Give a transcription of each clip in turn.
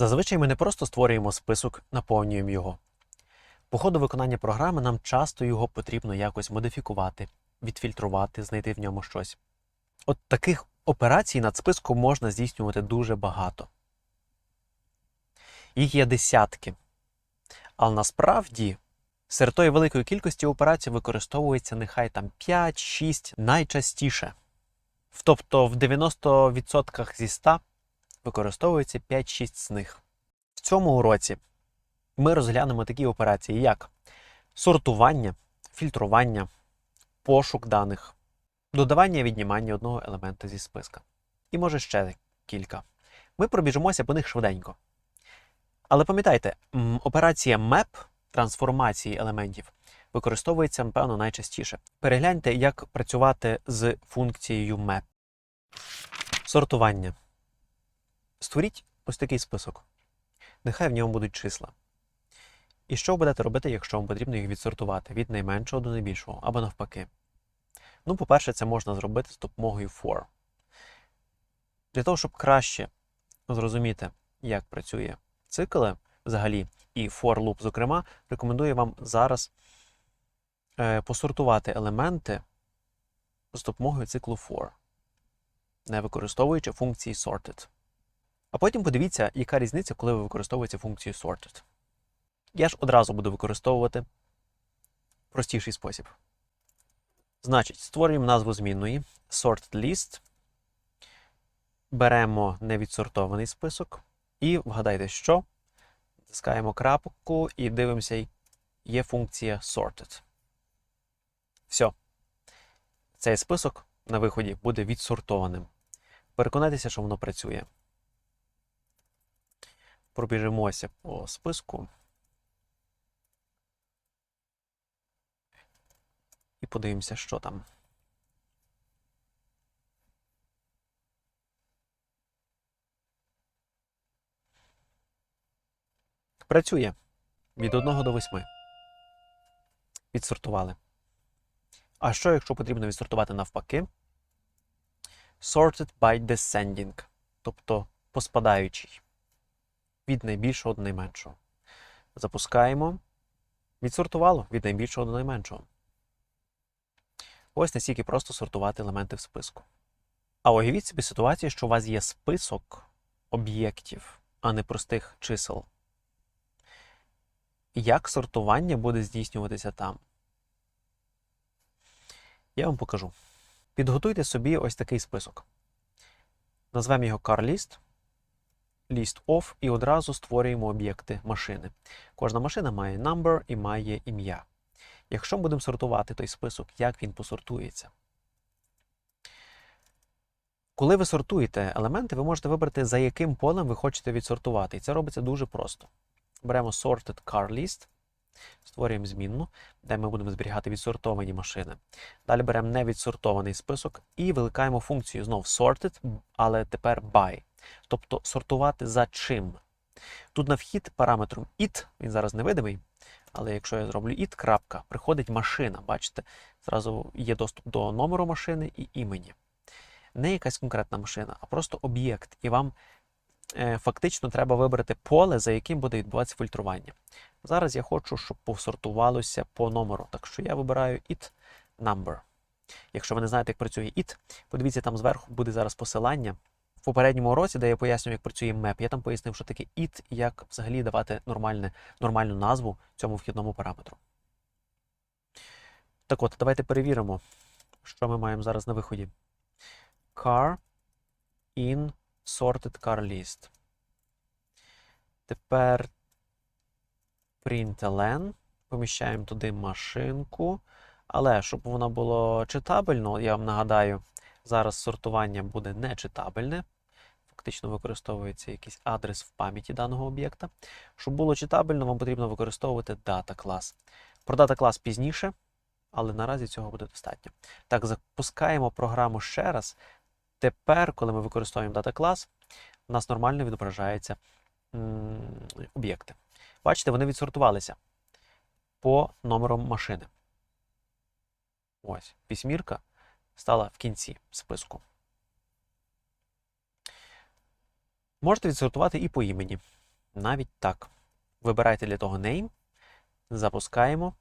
Зазвичай ми не просто створюємо список, наповнюємо його. По ходу виконання програми нам часто його потрібно якось модифікувати, відфільтрувати, знайти в ньому щось. От таких операцій над списком можна здійснювати дуже багато. Їх є десятки. Але насправді серед тої великої кількості операцій використовується нехай там 5-6 найчастіше. Тобто в 90% зі 100 використовується 5-6 з них. В цьому уроці ми розглянемо такі операції, як сортування, фільтрування, пошук даних, додавання і віднімання одного елемента зі списка. І може ще кілька. Ми пробіжимося по них швиденько. Але пам'ятайте, операція map трансформації елементів використовується, напевно, найчастіше. Перегляньте, як працювати з функцією map. Сортування. Створіть ось такий список. Нехай в ньому будуть числа. І що будете робити, якщо вам потрібно їх відсортувати від найменшого до найбільшого, або навпаки? Ну, по-перше, це можна зробити з допомогою for. Для того, щоб краще зрозуміти, як працює цикл взагалі, і for loop, зокрема, рекомендую вам зараз е, посортувати елементи з допомогою циклу for, не використовуючи функції sorted. А потім подивіться, яка різниця, коли ви використовуєте функцію sorted. Я ж одразу буду використовувати простіший спосіб. Значить, створюємо назву змінної sorted list. Беремо невідсортований список. І вгадайте, що? Натискаємо крапку і дивимося, є функція sorted. Все. Цей список на виході буде відсортованим. Переконайтеся, що воно працює. Пробіжимося по списку. І подивимося, що там. Працює від 1 до 8. Відсортували. А що, якщо потрібно відсортувати навпаки? Sorted by descending, тобто поспадаючий. Від найбільшого до найменшого. Запускаємо. Відсортувало від найбільшого до найменшого. Ось настільки просто сортувати елементи в списку. А уявіть собі ситуацію, що у вас є список об'єктів, а не простих чисел. Як сортування буде здійснюватися там? Я вам покажу. Підготуйте собі ось такий список. Назвемо його CarList, list of і одразу створюємо об'єкти машини. Кожна машина має number і має ім'я. Якщо ми будемо сортувати той список, як він посортується? Коли ви сортуєте елементи, ви можете вибрати, за яким полем ви хочете відсортувати. І це робиться дуже просто. Беремо sorted car list, створюємо змінну, де ми будемо зберігати відсортовані машини. Далі беремо невідсортований список і викликаємо функцію знов sorted, але тепер by. Тобто сортувати за чим. Тут на вхід параметром it, він зараз невидимий, але якщо я зроблю it, крапка, приходить машина. Бачите, зразу є доступ до номеру машини і імені. Не якась конкретна машина, а просто об'єкт. І вам е, фактично треба вибрати поле, за яким буде відбуватися фільтрування. Зараз я хочу, щоб посортувалося по номеру. Так що я вибираю it number. Якщо ви не знаєте, як працює it, подивіться, там зверху буде зараз посилання. В попередньому уроці, де я пояснюю, як працює map, я там пояснив, що таке it і як взагалі давати нормальне, нормальну назву цьому вхідному параметру. Так от, давайте перевіримо, що ми маємо зараз на виході. Car in sorted car list. Тепер println. Поміщаємо туди машинку. Але щоб воно було читабельно, я вам нагадаю, зараз сортування буде нечитабельне. Фактично використовується якийсь адрес в пам'яті даного об'єкта. Щоб було читабельно, вам потрібно використовувати дата клас. Про дата клас пізніше, але наразі цього буде достатньо. Так, запускаємо програму ще раз. Тепер, коли ми використовуємо дата клас, у нас нормально відображаються об'єкти. Бачите, вони відсортувалися по номерам машини. Ось, вісьмірка стала в кінці списку. Можете відсортувати і по імені. Навіть так. Вибирайте для того name, запускаємо.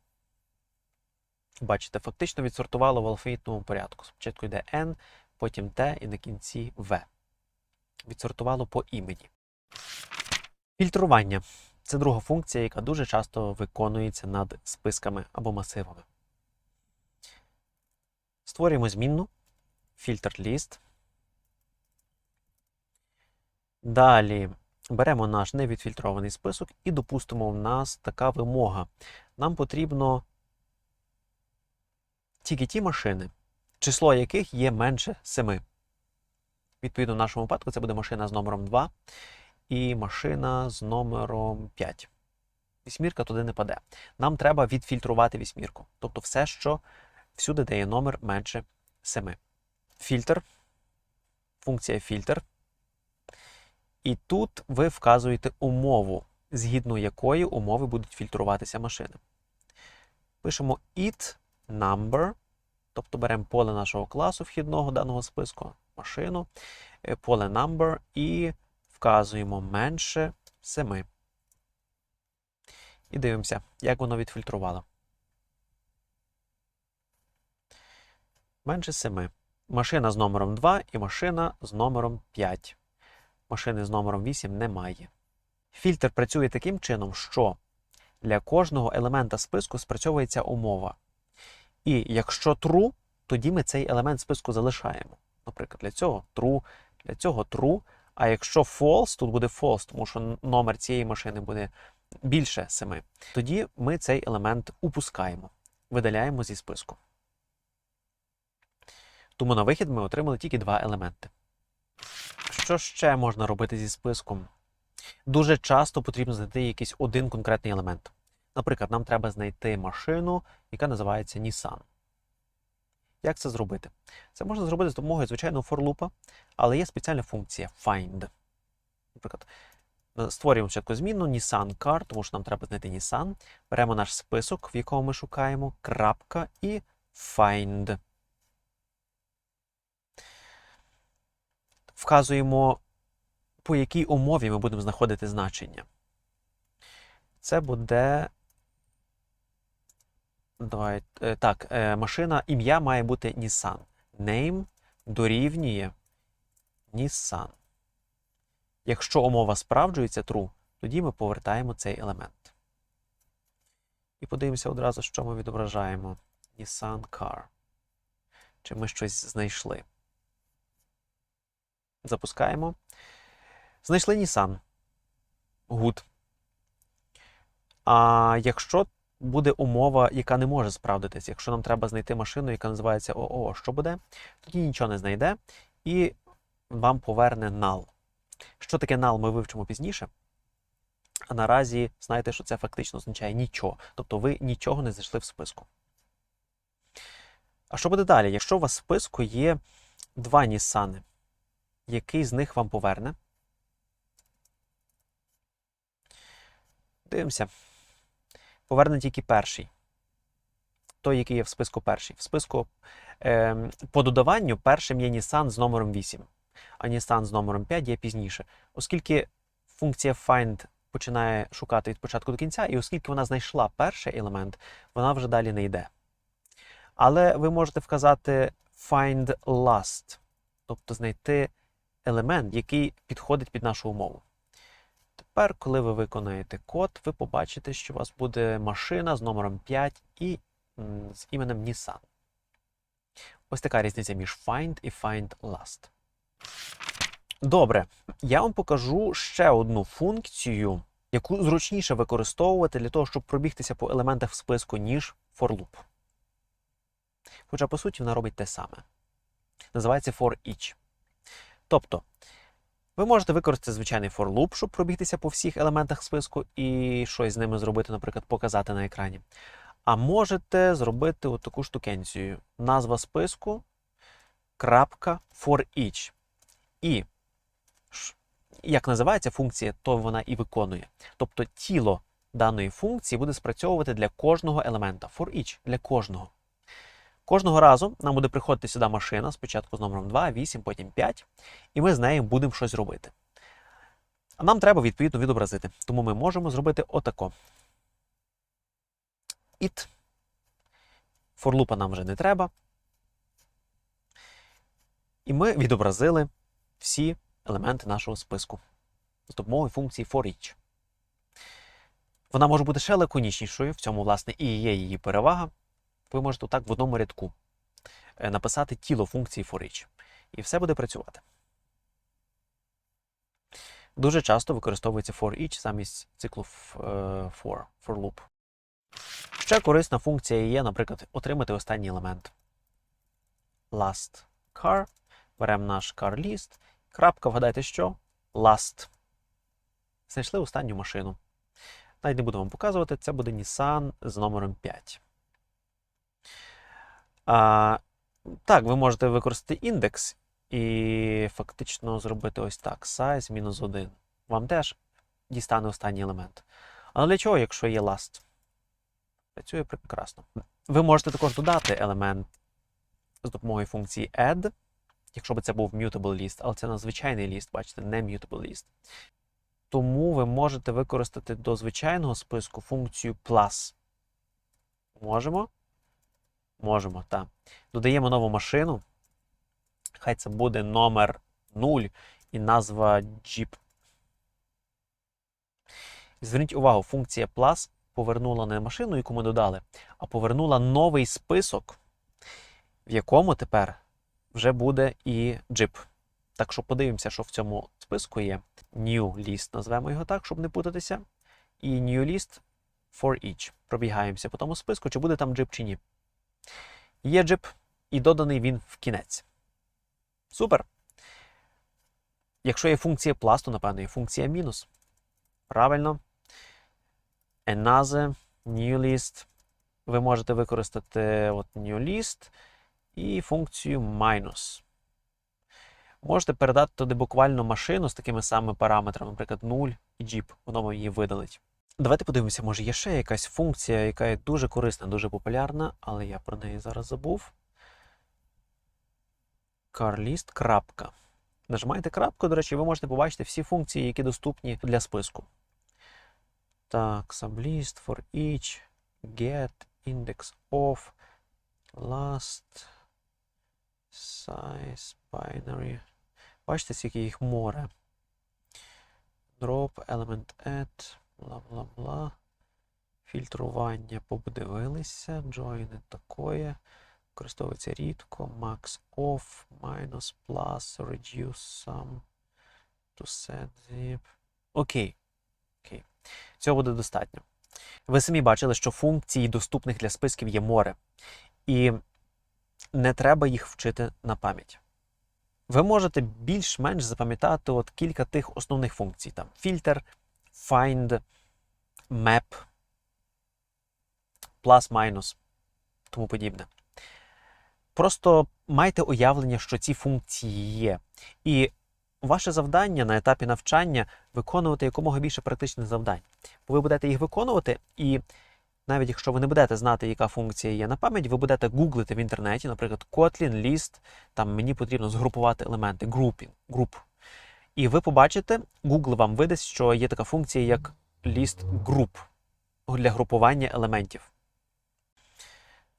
Бачите, фактично відсортувало в алфавітному порядку. Спочатку йде N, потім T і на кінці V. Відсортувало по імені. Фільтрування це друга функція, яка дуже часто виконується над списками або масивами. Створюємо змінну filter list. Далі беремо наш невідфільтрований список і допустимо, в нас така вимога. Нам потрібно тільки ті машини, число яких є менше 7. Відповідно, в нашому випадку це буде машина з номером 2 і машина з номером 5. Вісьмірка туди не паде. Нам треба відфільтрувати вісьмірку. Тобто все, що всюди дає номер менше 7. Фільтр. Функція фільтр. І тут ви вказуєте умову, згідно якої умови будуть фільтруватися машини. Пишемо it number, тобто беремо поле нашого класу вхідного даного списку, машину, е, поле number і вказуємо менше 7. І дивимося, як воно відфільтрувало. Менше 7. Машина з номером 2 і машина з номером 5. Машини з номером 8 немає. Фільтр працює таким чином, що для кожного елемента списку спрацьовується умова. І якщо true, тоді ми цей елемент списку залишаємо. Наприклад, для цього true, для цього true. А якщо false, тут буде false, тому що номер цієї машини буде більше 7, тоді ми цей елемент упускаємо, видаляємо зі списку. Тому на вихід ми отримали тільки два елементи. Що ще можна робити зі списком? Дуже часто потрібно знайти якийсь один конкретний елемент. Наприклад, нам треба знайти машину, яка називається Nissan. Як це зробити? Це можна зробити з допомогою звичайного форлупа, але є спеціальна функція find. Наприклад, створюємо спочатку зміну Nissan Car, тому що нам треба знайти Nissan. Беремо наш список, в якому ми шукаємо, крапка і find. Вказуємо, по якій умові ми будемо знаходити значення. Це буде. Давай, е, так, е, машина, ім'я має бути Nissan. Name дорівнює Nissan. Якщо умова справджується true, тоді ми повертаємо цей елемент. І подивимося одразу, що ми відображаємо. Nissan Car. Чи ми щось знайшли? Запускаємо. Знайшли Nissan. Good. А якщо буде умова, яка не може справдитись, якщо нам треба знайти машину, яка називається ОО, що буде? Тоді нічого не знайде і вам поверне null. Що таке null, ми вивчимо пізніше. А наразі знаєте, що це фактично означає нічого. Тобто ви нічого не знайшли в списку. А що буде далі? Якщо у вас в списку є два Нісани, який з них вам поверне? Дивимося. Поверне тільки перший. Той, який є в списку перший. В списку е, по додаванню першим є Nissan з номером 8, а Nissan з номером 5 є пізніше. Оскільки функція find починає шукати від початку до кінця, і оскільки вона знайшла перший елемент, вона вже далі не йде. Але ви можете вказати find last, тобто знайти елемент, який підходить під нашу умову. Тепер, коли ви виконаєте код, ви побачите, що у вас буде машина з номером 5 і з іменем Nissan. Ось така різниця між find і find last. Добре, я вам покажу ще одну функцію, яку зручніше використовувати для того, щоб пробігтися по елементах в списку, ніж for loop. Хоча, по суті, вона робить те саме. Називається for each. Тобто, ви можете використати звичайний for loop, щоб пробігтися по всіх елементах списку і щось з ними зробити, наприклад, показати на екрані. А можете зробити от таку штукенцію. Назва списку. for each. І як називається функція, то вона і виконує. Тобто тіло даної функції буде спрацьовувати для кожного елемента. For each для кожного. Кожного разу нам буде приходити сюди машина, спочатку з номером 2, 8, потім 5, і ми з нею будемо щось робити. А нам треба відповідно відобразити. Тому ми можемо зробити отако. It. Форлупа нам вже не треба. І ми відобразили всі елементи нашого списку з допомогою функції forEach. Вона може бути ще лаконічнішою, в цьому, власне, і є її перевага. Ви можете так в одному рядку е, написати тіло функції forEach. І все буде працювати. Дуже часто використовується forEach замість циклу е, for, for loop. Ще корисна функція є, наприклад, отримати останній елемент. Last car. Беремо наш car list. Крапка, вгадайте що? Last. Знайшли останню машину. Навіть не буду вам показувати, це буде Nissan з номером 5. А, так, ви можете використати індекс і фактично зробити ось так: size мінус 1. Вам теж дістане останній елемент. Але для чого, якщо є last? Працює прекрасно. Ви можете також додати елемент з допомогою функції add, якщо б це був mutable list, але це надзвичайний ліст, бачите, не mutable list. Тому ви можете використати до звичайного списку функцію plus. Можемо? Можемо, так. Додаємо нову машину. Хай це буде номер 0 і назва Jeep. Зверніть увагу, функція plus повернула не машину, яку ми додали, а повернула новий список, в якому тепер вже буде і Jeep. Так що подивимося, що в цьому списку є. New list, назвемо його так, щоб не путатися. І new list for each. Пробігаємося по тому списку, чи буде там Jeep чи ні. Є Jeep, і доданий він в кінець. Супер. Якщо є функція plus, то, напевно, є функція мінус. Правильно. Another new list. Ви можете використати от new list і функцію minus. Можете передати туди буквально машину з такими самими параметрами, наприклад, 0 і Jeep. Воно вам її видалить. Давайте подивимося, може є ще якась функція, яка є дуже корисна, дуже популярна, але я про неї зараз забув. Carlist. Нажимаєте крапку, до речі, ви можете побачити всі функції, які доступні для списку. Так, sublist, for each, get, index of, last, size, binary. Бачите, скільки їх море. Drop, element add, бла бла бла. Фільтрування подивилися. Join такое. Використовується рідко. Max off, minus, plus, reduce sum, to set zip. Окей. Окей. Цього буде достатньо. Ви самі бачили, що функцій, доступних для списків, є море. І не треба їх вчити на пам'ять. Ви можете більш-менш запам'ятати от кілька тих основних функцій: там фільтр, find, map, plus, minus, тому подібне. Просто майте уявлення, що ці функції є. І ваше завдання на етапі навчання виконувати якомога більше практичних завдань. Бо ви будете їх виконувати, і навіть якщо ви не будете знати, яка функція є на пам'ять, ви будете гуглити в інтернеті, наприклад, Kotlin, list, там мені потрібно згрупувати елементи, grouping, group. І ви побачите, Google вам видасть, що є така функція, як list group для групування елементів.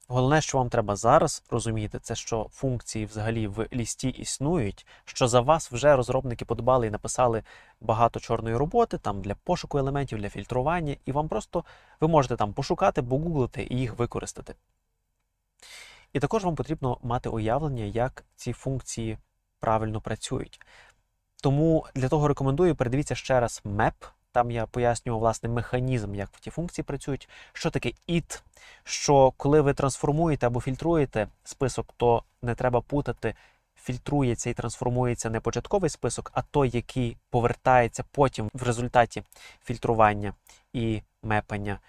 Головне, що вам треба зараз розуміти, це що функції взагалі в лісті існують, що за вас вже розробники подбали і написали багато чорної роботи там для пошуку елементів, для фільтрування, і вам просто ви можете там пошукати, погуглити і їх використати. І також вам потрібно мати уявлення, як ці функції правильно працюють. Тому для того рекомендую передивіться ще раз map. Там я пояснював власне механізм, як ті функції працюють, що таке it, що коли ви трансформуєте або фільтруєте список, то не треба путати, фільтрується і трансформується не початковий список, а той, який повертається потім в результаті фільтрування і мепання,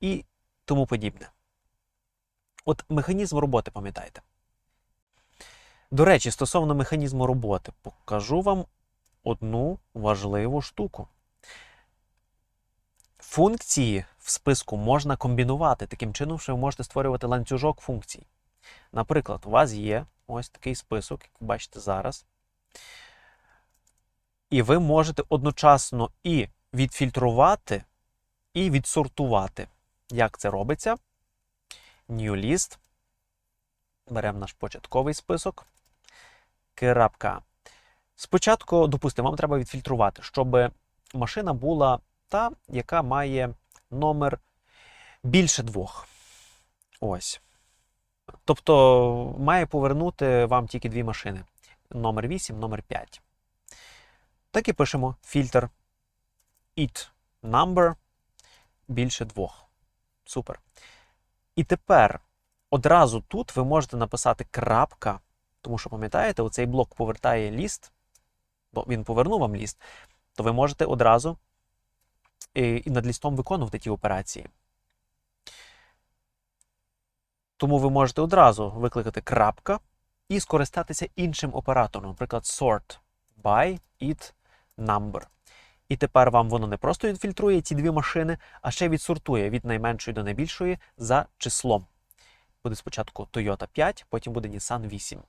і тому подібне. От механізм роботи, пам'ятаєте. До речі, стосовно механізму роботи, покажу вам одну важливу штуку. Функції в списку можна комбінувати таким чином, що ви можете створювати ланцюжок функцій. Наприклад, у вас є ось такий список, як ви бачите зараз. І ви можете одночасно і відфільтрувати, і відсортувати. Як це робиться? New list. Беремо наш початковий список. Крапка. Спочатку, допустимо, вам треба відфільтрувати, щоб машина була та, яка має номер більше двох. Ось. Тобто має повернути вам тільки дві машини: номер 8, номер 5. Так і пишемо фільтр it number більше двох. Супер. І тепер одразу тут ви можете написати крапка, тому що пам'ятаєте, оцей блок повертає ліст, він повернув вам ліст, то ви можете одразу і, і над лістом виконувати ті операції. Тому ви можете одразу викликати крапка і скористатися іншим оператором, наприклад, sort by it number. І тепер вам воно не просто відфільтрує ці дві машини, а ще відсортує від найменшої до найбільшої за числом. Буде спочатку Toyota 5, потім буде Nissan 8.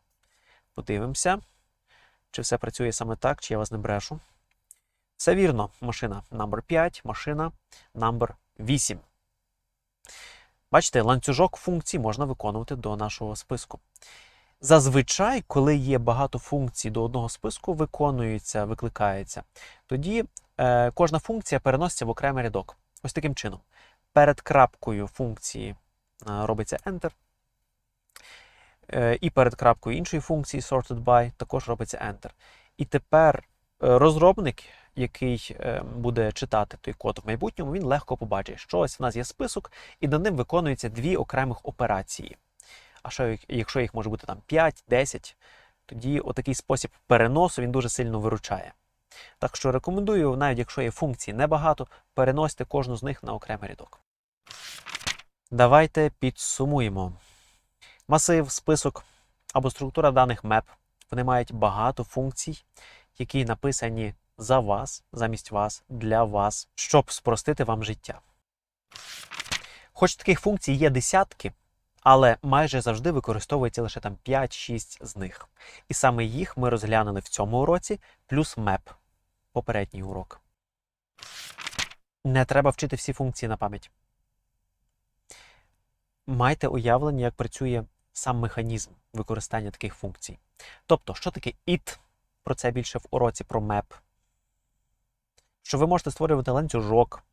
Подивимося, чи все працює саме так, чи я вас не брешу. Все вірно, машина number 5, машина number 8. Бачите, ланцюжок функцій можна виконувати до нашого списку. Зазвичай, коли є багато функцій до одного списку, виконується, викликається, тоді е, кожна функція переноситься в окремий рядок. Ось таким чином. Перед крапкою функції е, робиться Enter. Е, і перед крапкою іншої функції sorted by також робиться Enter. І тепер е, розробник, який е, буде читати той код в майбутньому, він легко побачить, що ось в нас є список, і над ним виконуються дві окремих операції. А що якщо їх може бути там 5, 10, тоді отакий спосіб переносу він дуже сильно виручає. Так що рекомендую, навіть якщо є функцій небагато, переносьте кожну з них на окремий рядок. Давайте підсумуємо. Масив, список або структура даних map. Вони мають багато функцій, які написані за вас, замість вас, для вас, щоб спростити вам життя. Хоч таких функцій є десятки, але майже завжди використовується лише там 5-6 з них. І саме їх ми розглянули в цьому уроці, плюс меп, попередній урок. Не треба вчити всі функції на пам'ять. Майте уявлення, як працює сам механізм використання таких функцій. Тобто, що таке it, про це більше в уроці про map, що ви можете створювати ланцюжок,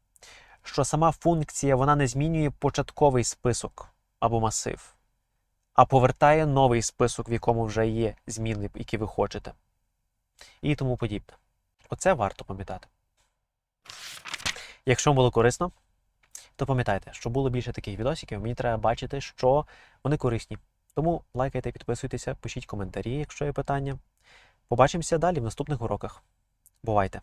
що сама функція вона не змінює початковий список або масив, а повертає новий список, в якому вже є зміни, які ви хочете, і тому подібне. Оце варто пам'ятати. Якщо вам було корисно, то пам'ятайте, що було більше таких відосиків, мені треба бачити, що вони корисні. Тому лайкайте, підписуйтеся, пишіть коментарі, якщо є питання. Побачимося далі в наступних уроках. Бувайте!